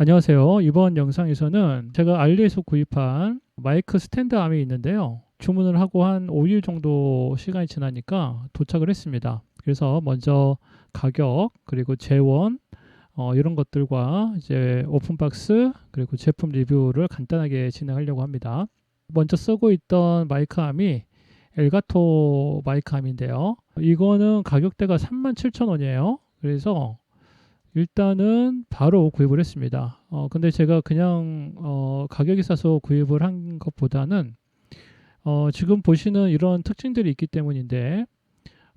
안녕하세요. 이번 영상에서는 제가 알리에서 구입한 마이크 스탠드 암이 있는데요. 주문을 하고 한 5일 정도 시간이 지나니까 도착을 했습니다. 그래서 먼저 가격 그리고 재원 어, 이런 것들과 이제 오픈박스 그리고 제품 리뷰를 간단하게 진행하려고 합니다. 먼저 쓰고 있던 마이크 암이 엘가토 마이크 암인데요. 이거는 가격대가 37,000원이에요. 그래서 일단은 바로 구입을 했습니다. 어, 근데 제가 그냥 어, 가격이 싸서 구입을 한 것보다는 어, 지금 보시는 이런 특징들이 있기 때문인데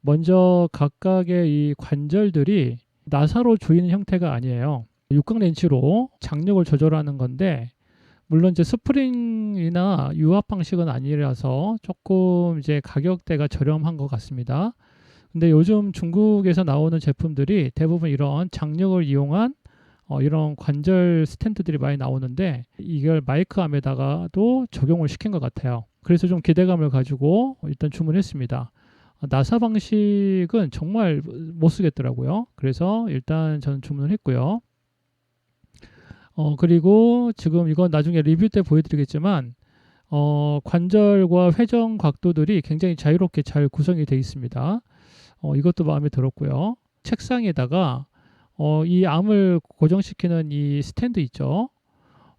먼저 각각의 이 관절들이 나사로 조이는 형태가 아니에요. 육각 렌치로 장력을 조절하는 건데 물론 이제 스프링이나 유압 방식은 아니라서 조금 이제 가격대가 저렴한 것 같습니다. 근데 요즘 중국에서 나오는 제품들이 대부분 이런 장력을 이용한 어, 이런 관절 스탠드들이 많이 나오는데 이걸 마이크 암에다가도 적용을 시킨 것 같아요. 그래서 좀 기대감을 가지고 일단 주문했습니다. 어, 나사 방식은 정말 못 쓰겠더라고요. 그래서 일단 저는 주문을 했고요. 어, 그리고 지금 이건 나중에 리뷰 때 보여드리겠지만 어, 관절과 회전 각도들이 굉장히 자유롭게 잘 구성이 되어 있습니다. 어, 이것도 마음에 들었고요. 책상에다가 어, 이 암을 고정시키는 이 스탠드 있죠.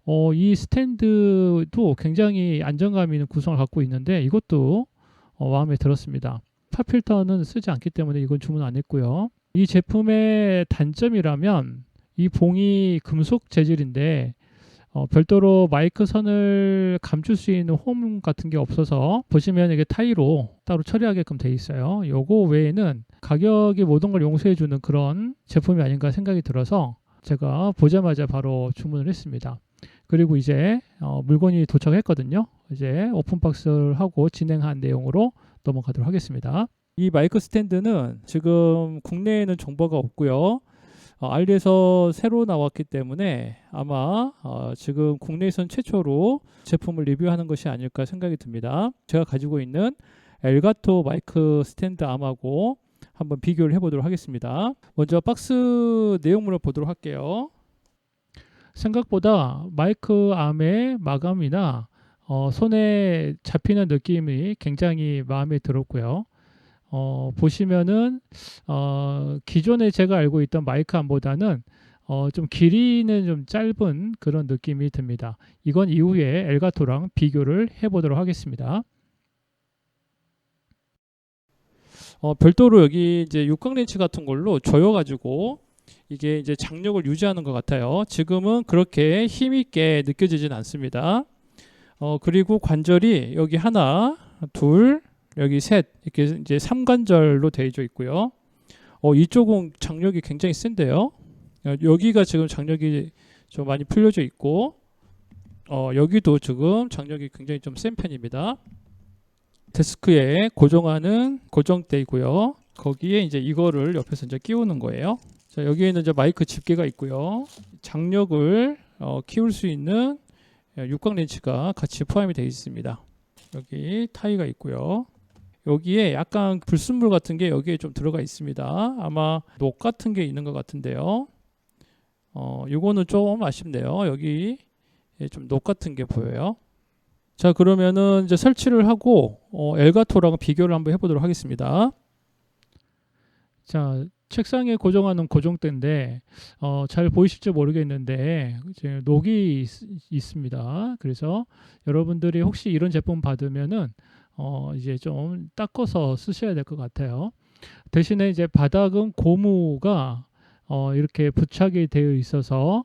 어, 이 스탠드도 굉장히 안정감 있는 구성을 갖고 있는데 이것도 어, 마음에 들었습니다. 팝필터는 쓰지 않기 때문에 이건 주문 안 했고요. 이 제품의 단점이라면 이 봉이 금속 재질인데 어, 별도로 마이크 선을 감출 수 있는 홈 같은 게 없어서 보시면 이게 타이로 따로 처리하게끔 돼 있어요. 요거 외에는 가격이 모든 걸 용서해 주는 그런 제품이 아닌가 생각이 들어서 제가 보자마자 바로 주문을 했습니다. 그리고 이제 어, 물건이 도착했거든요. 이제 오픈박스를 하고 진행한 내용으로 넘어가도록 하겠습니다. 이 마이크 스탠드는 지금 국내에는 정보가 없고요. 어, 알리에서 새로 나왔기 때문에 아마 어, 지금 국내에선 최초로 제품을 리뷰하는 것이 아닐까 생각이 듭니다. 제가 가지고 있는 엘가토 마이크 스탠드 암하고 한번 비교를 해보도록 하겠습니다. 먼저 박스 내용물을 보도록 할게요. 생각보다 마이크 암의 마감이나 어, 손에 잡히는 느낌이 굉장히 마음에 들었고요. 어, 보시면은 어, 기존에 제가 알고 있던 마이크 암보다는 어, 좀 길이는 좀 짧은 그런 느낌이 듭니다. 이건 이후에 엘가토랑 비교를 해보도록 하겠습니다. 어, 별도로 여기 이제 육각 렌치 같은 걸로 조여가지고 이게 이제 장력을 유지하는 것 같아요. 지금은 그렇게 힘있게 느껴지진 않습니다. 어, 그리고 관절이 여기 하나, 둘, 여기 셋 이렇게 이제 삼관절로 되어져 있고요. 어, 이쪽은 장력이 굉장히 센데요. 어, 여기가 지금 장력이 좀 많이 풀려져 있고 어, 여기도 지금 장력이 굉장히 좀 센 편입니다. 데스크에 고정하는 고정대이고요. 거기에 이제 이거를 옆에서 이제 끼우는 거예요. 자, 여기에는 이제 마이크 집게가 있고요. 장력을 어, 키울 수 있는 육각 렌치가 같이 포함이 되어 있습니다. 여기 타이가 있고요. 여기에 약간 불순물 같은 게 여기에 좀 들어가 있습니다. 아마 녹 같은 게 있는 것 같은데요. 어, 요거는 좀 아쉽네요. 여기 좀 녹 같은 게 보여요. 자, 그러면은 이제 설치를 하고 어, 엘가토랑 비교를 한번 해보도록 하겠습니다. 자, 책상에 고정하는 고정대인데 어, 잘 보이실지 모르겠는데 이제 녹이 있, 있습니다. 그래서 여러분들이 혹시 이런 제품 받으면은 어, 이제 좀 닦아서 쓰셔야 될 것 같아요. 대신에 이제 바닥은 고무가 어, 이렇게 부착이 되어 있어서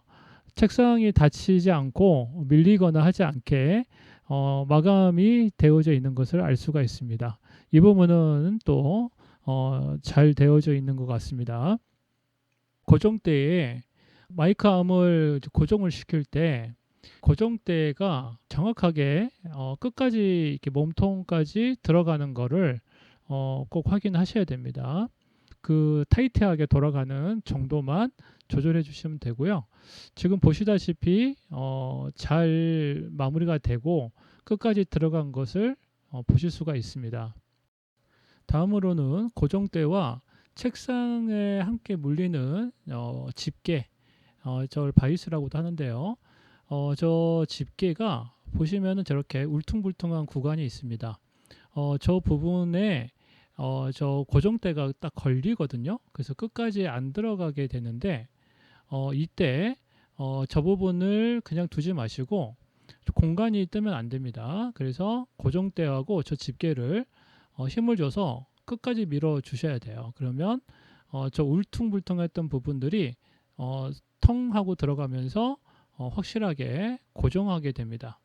책상이 다치지 않고 밀리거나 하지 않게 어, 마감이 되어져 있는 것을 알 수가 있습니다. 이 부분은 또 어, 잘 되어져 있는 것 같습니다. 고정대에 마이크 암을 고정을 시킬 때 고정대가 정확하게 어, 끝까지 이렇게 몸통까지 들어가는 거를 어, 꼭 확인하셔야 됩니다. 그 타이트하게 돌아가는 정도만 조절해 주시면 되고요. 지금 보시다시피 어, 잘 마무리가 되고 끝까지 들어간 것을 어, 보실 수가 있습니다. 다음으로는 고정대와 책상에 함께 물리는 어, 집게 어, 저걸 바이스라고도 하는데요. 어, 저 집게가 보시면은 저렇게 울퉁불퉁한 구간이 있습니다. 어, 저 부분에 어, 저 고정대가 딱 걸리거든요. 그래서 끝까지 안 들어가게 되는데 어, 이때 어, 저 부분을 그냥 두지 마시고 공간이 뜨면 안 됩니다. 그래서 고정대하고 저 집게를 어, 힘을 줘서 끝까지 밀어 주셔야 돼요. 그러면 어, 저 울퉁불퉁했던 부분들이 어, 텅 하고 들어가면서 어, 확실하게 고정하게 됩니다.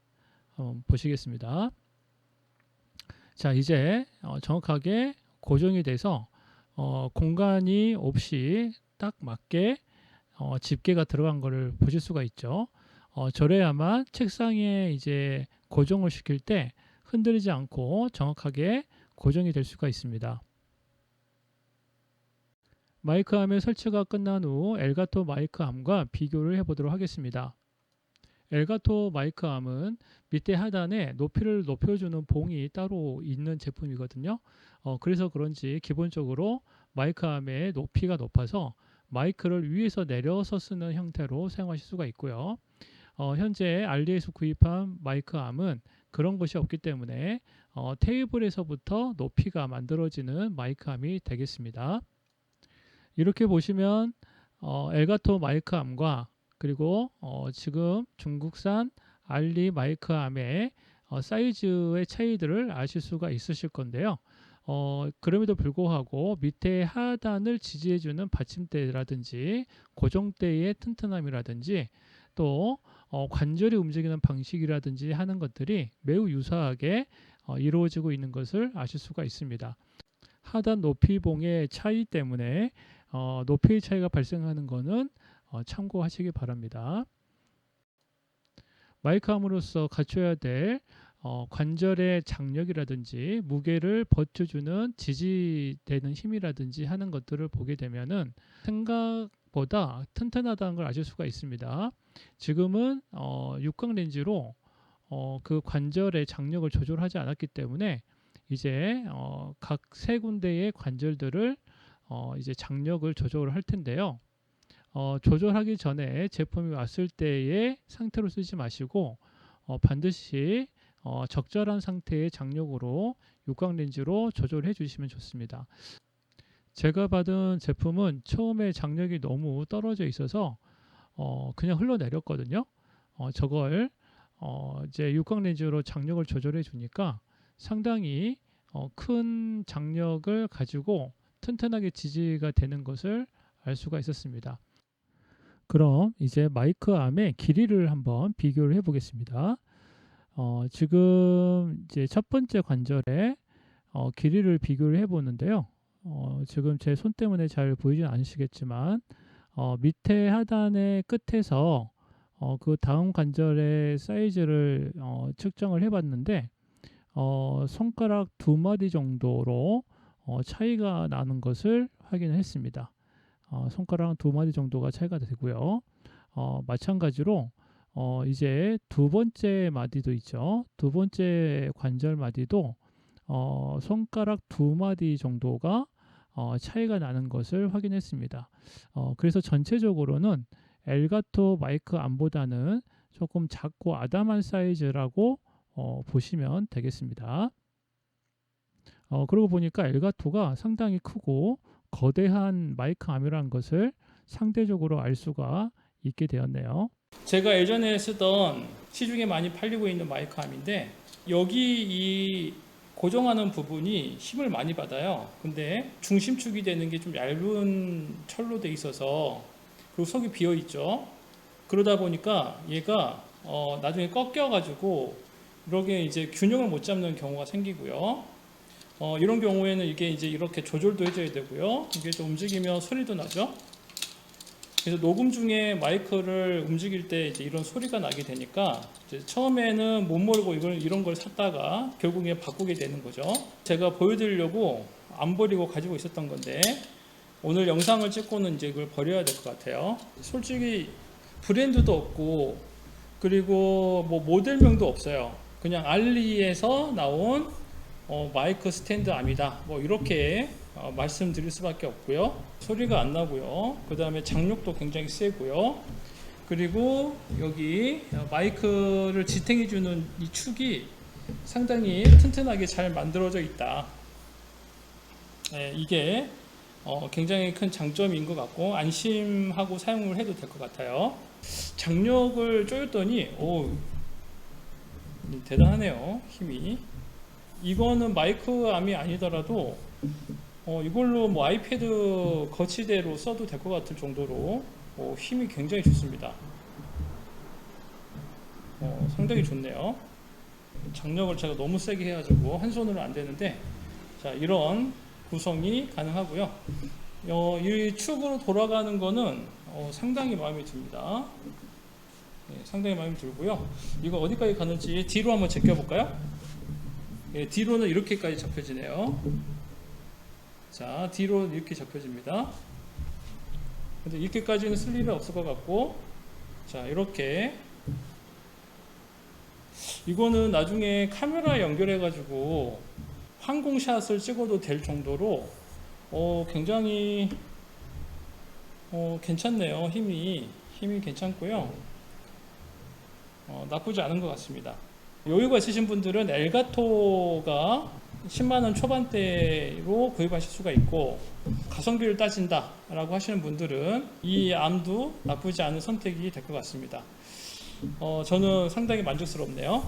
어, 보시겠습니다. 자 이제 어, 정확하게 고정이 돼서 어, 공간이 없이 딱 맞게 어, 집게가 들어간 것을 보실 수가 있죠. 어, 저래야만 책상에 이제 고정을 시킬 때 흔들리지 않고 정확하게 고정이 될 수가 있습니다. 마이크 암의 설치가 끝난 후 엘가토 마이크 암과 비교를 해보도록 하겠습니다. 엘가토 마이크 암은 밑에 하단에 높이를 높여주는 봉이 따로 있는 제품이거든요. 어, 그래서 그런지 기본적으로 마이크 암의 높이가 높아서 마이크를 위에서 내려서 쓰는 형태로 사용하실 수가 있고요. 어, 현재 알리에서 구입한 마이크 암은 그런 것이 없기 때문에 어, 테이블에서부터 높이가 만들어지는 마이크 암이 되겠습니다. 이렇게 보시면 어, 엘가토 마이크 암과 그리고 어, 지금 중국산 알리 마이크 암의 어, 사이즈의 차이들을 아실 수가 있으실 건데요. 어, 그럼에도 불구하고 밑에 하단을 지지해주는 받침대라든지 고정대의 튼튼함이라든지 또 어, 관절이 움직이는 방식이라든지 하는 것들이 매우 유사하게 어, 이루어지고 있는 것을 아실 수가 있습니다. 하단 높이 봉의 차이 때문에 어, 높이의 차이가 발생하는 것은 어, 참고하시기 바랍니다. 마이크함으로써 갖춰야 될 어, 관절의 장력이라든지 무게를 버텨주는 지지되는 힘이라든지 하는 것들을 보게 되면은 생각보다 튼튼하다는 걸 아실 수가 있습니다. 지금은 어, 육각 렌즈로 어, 그 관절의 장력을 조절하지 않았기 때문에 이제 어, 각 세 군데의 관절들을 어, 이제 장력을 조절을 할 텐데요. 어, 조절하기 전에 제품이 왔을 때의 상태로 쓰지 마시고 어, 반드시 어, 적절한 상태의 장력으로 육각 렌즈로 조절해 주시면 좋습니다. 제가 받은 제품은 처음에 장력이 너무 떨어져 있어서 어, 그냥 흘러내렸거든요. 어, 저걸 어, 이제 육각 렌즈로 장력을 조절해 주니까 상당히 어, 큰 장력을 가지고 튼튼하게 지지가 되는 것을 알 수가 있었습니다. 그럼 이제 마이크 암의 길이를 한번 비교를 해 보겠습니다. 어, 지금 이제 첫 번째 관절에 어, 길이를 비교를 해 보는데요. 어, 지금 제 손 때문에 잘 보이진 않으시겠지만 어, 밑에 하단의 끝에서 어, 그 다음 관절의 사이즈를 어, 측정을 해봤는데 어, 손가락 두 마디 정도로 어, 차이가 나는 것을 확인했습니다. 어, 손가락 두 마디 정도가 차이가 되고요. 어, 마찬가지로 어, 이제 두 번째 마디도 있죠. 두 번째 관절 마디도 어, 손가락 두 마디 정도가 어, 차이가 나는 것을 확인했습니다. 어, 그래서 전체적으로는 엘가토 마이크 암보다는 조금 작고 아담한 사이즈라고 어, 보시면 되겠습니다. 어, 그러고 보니까 엘가토가 상당히 크고 거대한 마이크 암이라는 것을 상대적으로 알 수가 있게 되었네요. 제가 예전에 쓰던 시중에 많이 팔리고 있는 마이크 암인데 여기 이 고정하는 부분이 힘을 많이 받아요. 근데 중심축이 되는 게 좀 얇은 철로 돼 있어서 그리고 속이 비어 있죠. 그러다 보니까 얘가 어 나중에 꺾여 가지고 이렇게 이제 균형을 못 잡는 경우가 생기고요. 어 이런 경우에는 이게 이제 이렇게 조절도 해줘야 되고요. 이게 좀 움직이면 소리도 나죠. 그래서 녹음 중에 마이크를 움직일 때 이제 이런 소리가 나게 되니까 처음에는 못 모르고 이걸 이런 걸 샀다가 결국에 바꾸게 되는 거죠. 제가 보여드리려고 안 버리고 가지고 있었던 건데 오늘 영상을 찍고는 이제 이걸 버려야 될 것 같아요. 솔직히 브랜드도 없고 그리고 뭐 모델명도 없어요. 그냥 알리에서 나온 어, 마이크 스탠드 암이다. 뭐 이렇게 어, 말씀드릴 수밖에 없고요. 소리가 안 나고요. 그 다음에 장력도 굉장히 세고요. 그리고 여기 마이크를 지탱해주는 이 축이 상당히 튼튼하게 잘 만들어져 있다. 네, 이게 어, 굉장히 큰 장점인 것 같고 안심하고 사용을 해도 될 것 같아요. 장력을 조였더니 오 대단하네요 힘이. 이거는 마이크 암이 아니더라도 어, 이걸로 뭐 아이패드 거치대로 써도 될 것 같을 정도로 어, 힘이 굉장히 좋습니다. 어, 상당히 좋네요. 장력을 제가 너무 세게 해가지고 한 손으로 안 되는데 자 이런 구성이 가능하고요. 어, 이 축으로 돌아가는 거는 어, 상당히 마음에 듭니다. 네, 상당히 마음에 들고요. 이거 어디까지 가는지 뒤로 한번 제껴볼까요? 예, 뒤로는 이렇게까지 접혀지네요. 자, 뒤로 이렇게 접혀집니다. 근데 이렇게까지는 쓸 일은 없을 것 같고, 자, 이렇게. 이거는 나중에 카메라 연결해가지고 항공샷을 찍어도 될 정도로, 어, 굉장히, 어, 괜찮네요. 힘이. 힘이 괜찮고요. 어, 나쁘지 않은 것 같습니다. 여유가 있으신 분들은 엘가토가 10만 원 초반대로 구입하실 수가 있고 가성비를 따진다라고 하시는 분들은 이 암도 나쁘지 않은 선택이 될 것 같습니다. 어, 저는 상당히 만족스럽네요.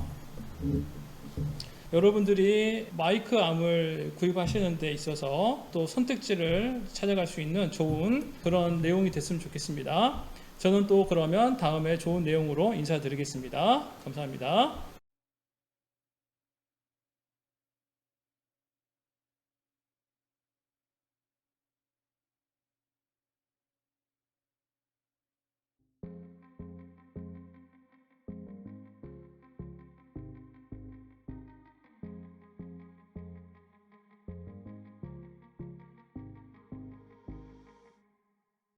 여러분들이 마이크 암을 구입하시는 데 있어서 또 선택지를 찾아갈 수 있는 좋은 그런 내용이 됐으면 좋겠습니다. 저는 또 그러면 다음에 좋은 내용으로 인사드리겠습니다. 감사합니다.